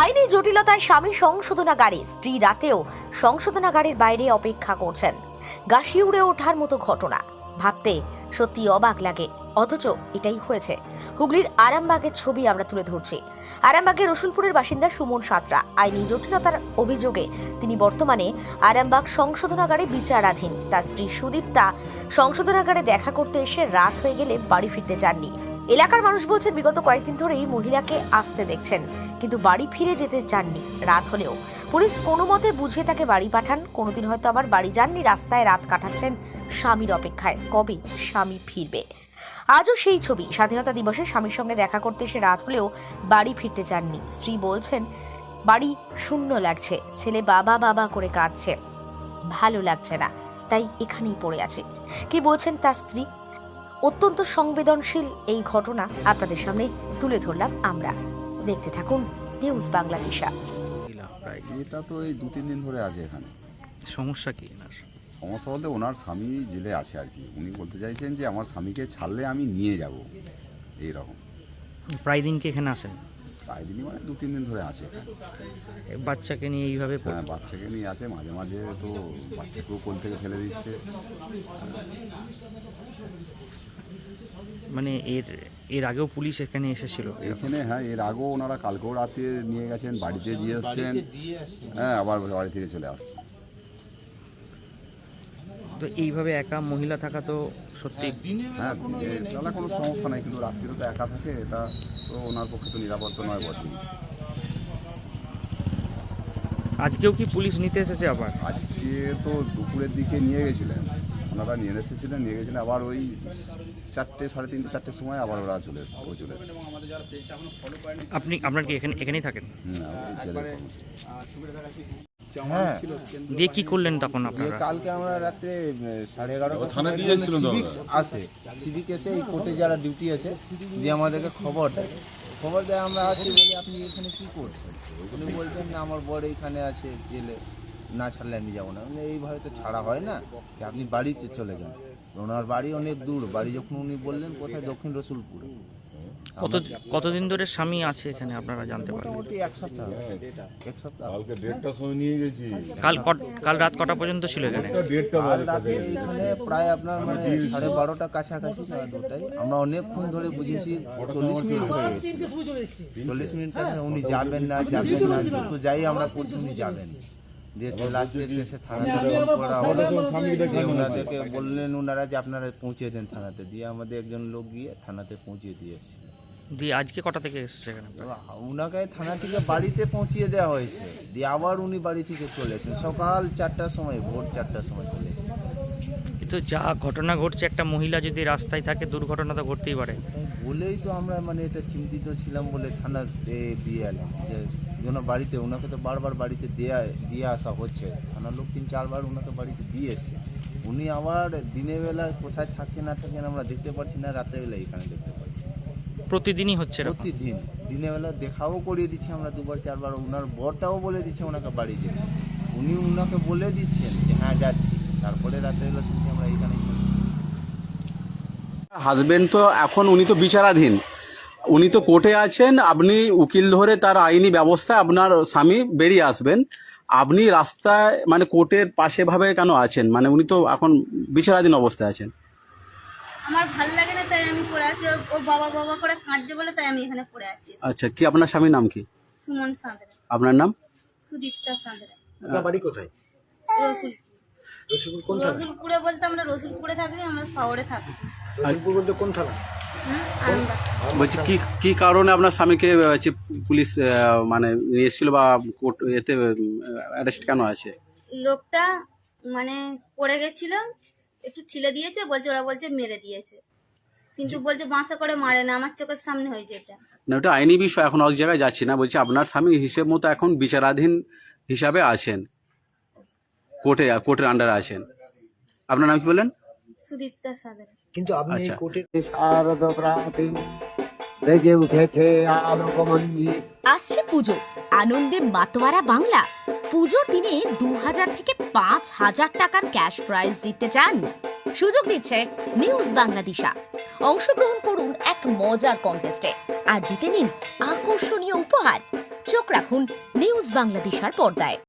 আইনি জটিলতায় স্বামী সংশোধনাগারে স্ত্রী রাতেও সংশোধনাগারের বাইরে অপেক্ষা করছেন। গাছি উড়ে ওঠার মতো ঘটনা। ভাবতে সত্যি অবাক লাগে। অথচ এটাই হয়েছে। হুগলির আরামবাগের ছবি আমরা তুলে ধরছি। আরামবাগের রসুলপুরের বাসিন্দা সুমন সাঁতরা। আইনি জটিলতার অভিযোগে তিনি বর্তমানে আরামবাগ সংশোধনাগারে বিচারাধীন। তার স্ত্রী সুদীপ্তা সংশোধনাগারে দেখা করতে এসে রাত হয়ে গেলে বাড়ি ফিরতে চাননি। এলাকার মানুষ বলছেন, বিগত কয়েকদিন ধরেই মহিলাকে আসতে দেখছেন, কিন্তু বাড়ি ফিরে যেতে চাননি, রাত হলেও। পুলিশ কোনো মতে বুঝিয়ে তাকে বাড়ি পাঠান। কোনোদিন হয়তো আবার বাড়ি যাননি, রাস্তায় রাত কাটাচ্ছেন স্বামীর অপেক্ষায়। কবে স্বামী ফিরবে? আজও সেই ছবি। স্বাধীনতা দিবসে স্বামীর সঙ্গে দেখা করতে এসে রাত হলেও বাড়ি ফিরতে চাননি। স্ত্রী বলছেন, বাড়ি শূন্য লাগছে। ছেলে বাবা বাবা করে কাঁদছে। ভালো লাগছে না। তাই এখানেই পড়ে আছে। কি বলছেন তার স্ত্রী? অত্যন্ত সংবেদনশীল এই ঘটনা আপনাদের সামনে তুলে ধরলাম আমরা। দেখতে থাকুন নিউজ বাংলাদেশা এটা তো এই দু তিন দিন ধরে আছে এখানে। সমস্যা কি এনার? সমস্যা বলতে ওনার স্বামী জেলে আছে আর কি। উনি বলতে চাইছেন যে আমার স্বামীকে ছাড়লে আমি নিয়ে যাব। এই রকম প্রায় দিন কি এখানে আসেন? প্রায় দিনই মানে দু তিন দিন ধরে আছে। এ বাচ্চাকে নিয়ে এইভাবে হ্যাঁ বাচ্চাকে নিয়ে আছে। মাঝে মাঝে তো বাচ্চাকেও কোল থেকে ফেলে দিচ্ছে। মানে এর এর আগেও পুলিশ এখানে এসেছিল? এখানে হ্যাঁ এর আগেও ওনারা কালকেও রাতে নিয়ে গেছেন বাড়িতে দিয়ে এসছেন। হ্যাঁ আবার বাড়ি থেকে চলে আসছে। তো এইভাবে একা মহিলা থাকা তো সত্যি হ্যাঁ তাহলে কোনো সমস্যা নাই কিন্তু রাত্রিরে তো একা থাকে এটা তো ওনার পক্ষে তো নিরাপদ তো নয় বটেই। আজকেও কি পুলিশ নিতে এসেছে আবার? আজকে তো দুপুরের দিকে নিয়ে গেছিলেন। ওনারা নিয়ে এসেছিলেন নিয়ে গেছিলেন। আবার ওই চারটে সাড়ে তিনটে চারটের সময় আবার ওরা চলে এসছে ও চলে এসছে। আপনি আপনার কি এখানে এখানেই থাকেন। হ্যাঁ। দিয়ে কি করলেন তখন দিয়ে আপনারা? কালকে আমরা রাত্রে সাড়ে সময় সিভিক আসে। সিভিক এসে এই কোর্টে যারা ডিউটি আছে দিয়ে আমাদেরকে খবর দেয়। খবর দেয় আমরা আসি বলি আপনি এখানে কি করছেন? উনি বলছেন না আমার বর এখানে আছে জেলে। না ছাড়লে আমি যাব না। বলি, এইভাবে তো ছাড়া হয় না যে আপনি বাড়িতে চলে যান। ওনার বাড়ি অনেক দূর। বাড়ি যখন উনি বললেন কোথায়? দক্ষিণ রসুলপুরে। কত কতদিন ধরে স্বামী আছে এখানে আপনারা জানতে মোটামুটি এক সপ্তাহ এক সপ্তাহ কালকে দেড়টার সময় নিয়ে গেছি। কাল কাল রাত কটা পর্যন্ত ছিল এখানে? দেড়টা রাতে এখানে প্রায় আপনার মানে সাড়ে বারোটা কাছাকাছি সাড়ে দুটাই আমরা অনেকক্ষণ ধরে বুঝেছি চল্লিশ মিনিট হয়ে গেছে। চল্লিশ মিনিট উনি যাবেন না যাবেন না যত যাই আমরা করছি উনি যাবেন। দিয়ে লাস্টে শেষে থানাতে ফোন করা হলো। দিয়ে ওনাদেরকে বললেন ওনারা যে আপনারা পৌঁছে দেন থানাতে। দিয়ে আমাদের একজন লোক গিয়ে থানাতে পৌঁছে দিয়েছে দিয়ে আজকে কটা থেকে এসেছে এখানে? ওনাকে থানা থেকে বাড়িতে পৌঁছিয়ে দেওয়া হয়েছে। দিয়ে আবার উনি বাড়ি থেকে চলে এসেছেন। সকাল চারটার সময় ভোর চারটার সময় চলে এসেছেন কিন্তু যা ঘটনা ঘটছে একটা মহিলা যদি রাস্তায় থাকে দুর্ঘটনা তো ঘটতেই পারে। বলেই তো আমরা মানে এটা চিন্তিত ছিলাম বলে থানাতে দিয়ে এলাম যে যেন বাড়িতে ওনাকে তো বারবার বাড়িতে দেয়া দিয়ে আসা হচ্ছে। থানার লোক তিন চারবার ওনাকে বাড়িতে দিয়ে এসছে। উনি আবার দিনের বেলা কোথায় থাকে না থাকেন আমরা দেখতে পাচ্ছি না রাতের বেলা এখানে দেখতে পাচ্ছি। প্রতিদিনই হচ্ছে প্রতিদিন। দিনের বেলা দেখাও করিয়ে দিচ্ছি আমরা দুবার চারবার ওনার বরটাও বলে দিচ্ছে ওনাকে বাড়ি যেতে। উনি ওনাকে বলে দিচ্ছেন যে হ্যাঁ যাচ্ছি। তারপরে রাতের বেলা শুনছি আমরা এইখানে হাজবেন্ড তো এখন উনি তো বিচারাধীন। উনি তো কোর্টে আছেন আপনি উকিল ধরে তার আইনি ব্যবস্থা আপনার স্বামী বেরিয়ে আসবেন। আপনি রাস্তায় মানে কোর্টের পাশে ভাবে কেন আছেন? মানে উনি তো এখন বিচারাধীন অবস্থায় আছেন। আমার ভালো লাগে না তাই আমি পড়ে আছি। ও- বাবা বাবা করে কাঁদছে বলে তাই আমি এখানে পড়ে আছি। আচ্ছা কি আপনার স্বামীর নাম কি? সুমন সাঁতরে। আপনার নাম? সুদীপ্তা সাঁতরে। বাড়ি কোথায়? রসুল রসুলপুরে বলতে আমরা রসুলপুরে থাকি আমরা শহরে থাকি। রসুলপুর বলতে কোন থানা। বলছি কি কি কারণে আপনার স্বামীকে হচ্ছে পুলিশ মানে নিয়ে এসেছিল বা কোর্ট এতে অ্যারেস্ট কেন আছে লোকটা মানে পড়ে গেছিল একটু ঠিলে দিয়েছে বলছে ওরা বলছে মেরে দিয়েছে। কিন্তু বলছে বাঁশা করে মারে না আমার চোখের সামনে হয়েছে এটা। না ওটা আইনি বিষয় এখন অনেক জায়গায় যাচ্ছি না। বলছি আপনার স্বামী হিসেব মতো এখন বিচারাধীন হিসাবে আছেন। কোর্টে কোর্টের আন্ডারে আছেন। আপনার নাম কি বললেন? সুদীপ্তা সাঁতরে। কিন্তু আপনি আচ্ছা। কোর্টের শারদপ্রাতি বেজে উঠেছে আলোকমঞ্জি। আসছে পুজো আনন্দে মাতোয়ারা বাংলা। পুজোর দিনে দু হাজার থেকে পাঁচ হাজার টাকার ক্যাশ প্রাইজ জিততে চান। সুযোগ দিচ্ছে নিউজ বাংলাদেশা অংশগ্রহণ করুন এক মজার কন্টেস্টে আর জিতে নিন আকর্ষণীয় উপহার। চোখ রাখুন নিউজ বাংলাদেশার পর্দায়।